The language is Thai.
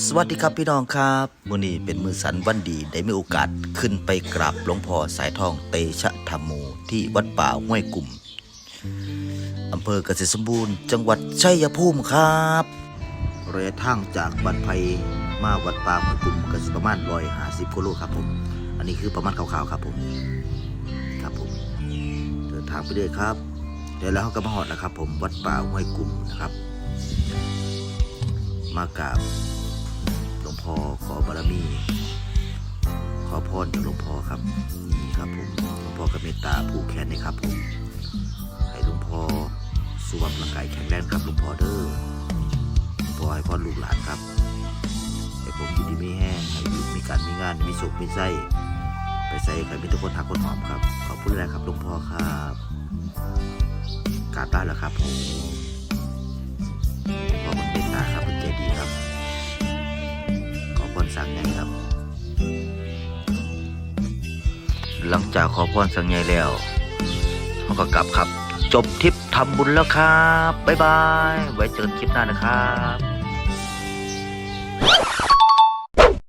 สวัสดีครับพี่น้องครับมื้อนี้เป็นมือสันวันดีได้มีโอกาสขึ้นไปกราบหลวงพ่อสายทองเตชะธรรมโมที่วัดป่าห้วยกลุ่มอำเภอเกษตรสมบูรณ์ จังหวัดชัยภูมิครับระยะทางจากบ้านไผ่มาวัดป่าห้วยกลุ่มก็สิประมาณ150กิโลครับผม อันนี้คือประมาณคร่าวๆครับผมครับผมเดินทางไปเรื่อยครับเดี๋ยวแล้วเราก็มาหอดแล้วครับ ผมวัดป่าห้วยกลุ่มนะครับ มากราบ มี ขอพรจากหลวงพ่อครับ นี่ครับผมหลวงพ่อก็เมตตาผู้แขนนี่ครับผมให้หลวงพ่อสุขภาพร่างกายแข็งแรงครับหลวงพ่อเด้อหลวงพ่อให้พรลูกหลานครับให้ผมอยู่ดีไม่แห้งให้อยู่มีการมีงานมีสุขมีไส้ไปใส่ใครมีทุกคนทักคนหอมครับ ขอบคุณแรงครับหลวงพ่อครับ การบได้แล้วครับผม สั่งใหญ่ครับ หลังจากขอพรสั่งใหญ่แล้วเขาก็กลับครับ จบทริปทำบุญแล้วครับ บ๊ายบาย ไว้เจอกันคลิปหน้านะครับ